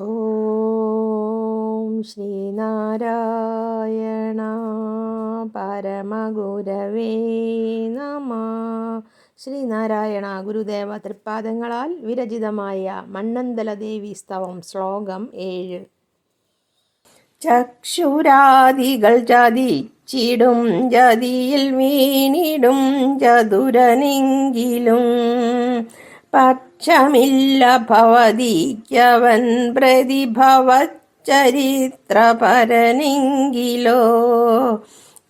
ഓം ശ്രീനാരായണ പരമഗുരവേ നമ. ശ്രീനാരായണ ഗുരുദേവ തൃപ്പാദങ്ങളാൽ വിരചിതമായ മണ്ണന്തല ദേവി സ്തവം ശ്ലോകം ഏഴ്. ചക്ഷുരാദികൾ ചതിച്ചിടും ജതിയിൽ വീണിടും ചതുരനെങ്കിലും പക്ഷമില്ല ഭവതിക്കവൻ പ്രതിഭവചരിത്രപരനെങ്കിലോ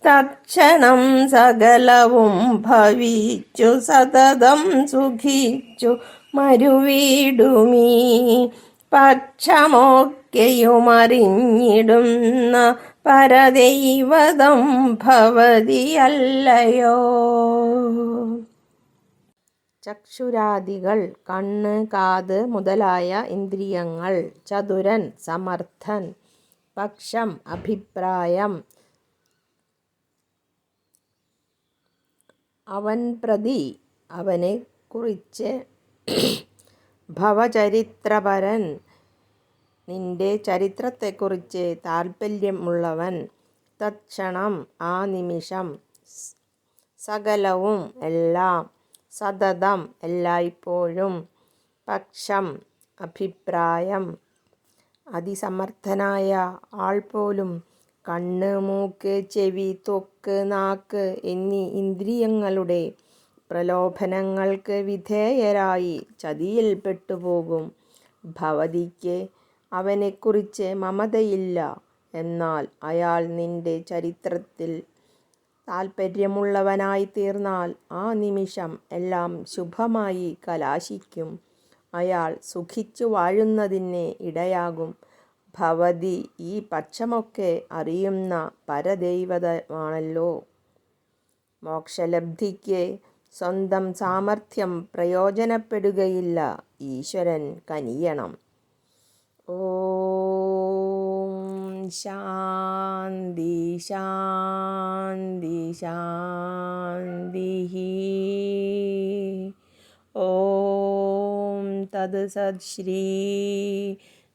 തക്ഷണം സകലവും ഭവിച്ചു സതതം സുഖിച്ചു മരുവീടുമീ. പക്ഷമൊക്കെയുമറിഞ്ഞിടുന്ന പരദൈവതം ഭവതിയല്ലയോ. ചക്ഷുരാദികൾ കണ്ണ് കാത് മുതലായ ഇന്ദ്രിയങ്ങൾ ചതുരൻ സമർത്ഥൻ പക്ഷം അഭിപ്രായം അവൻ പ്രതി അവനെ കുറിച്ച് ഭവചരിത്രപരൻ നിന്റെ ചരിത്രത്തെക്കുറിച്ച് താൽപ്പര്യമുള്ളവൻ തത്ക്ഷണം ആ നിമിഷം സകലവും എല്ലാം സതതം എല്ലായ്പ്പോഴും. പക്ഷം അഭിപ്രായം അതിസമർത്ഥനായ ആൾ പോലും കണ്ണ് മൂക്ക് ചെവി ത്വക്ക് നാക്ക് എന്നീ ഇന്ദ്രിയങ്ങളുടെ പ്രലോഭനങ്ങൾക്ക് വിധേയരായി ചതിയിൽപ്പെട്ടുപോകും ഭവതിക്ക് അവനെക്കുറിച്ച് മമതയില്ല. എന്നാൽ അയാൾ നിന്റെ ചരിത്രത്തിൽ താൽപ്പര്യമുള്ളവനായി തീർന്നാൽ ആ നിമിഷം എല്ലാം ശുഭമായി കലാശിക്കും. അയാൾ സുഖിച്ചു വാഴുന്നതിന് ഇടയാകും. ഭവതി ഈ പക്ഷമൊക്കെ അറിയുന്ന പരദൈവതമാണല്ലോ മോക്ഷലബ്ധിക്ക് സ്വന്തം സാമർഥ്യം പ്രയോജനപ്പെടുകയില്ല. ഈശ്വരൻ കനിയണം. ഓം ശാന്തി ശാന്തി ശാന്തി ഓം തത് സത്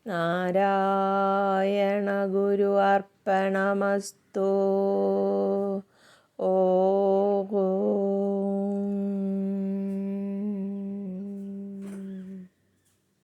നാരായണ ഗുരു അർപ്പണമസ്തു. ഓം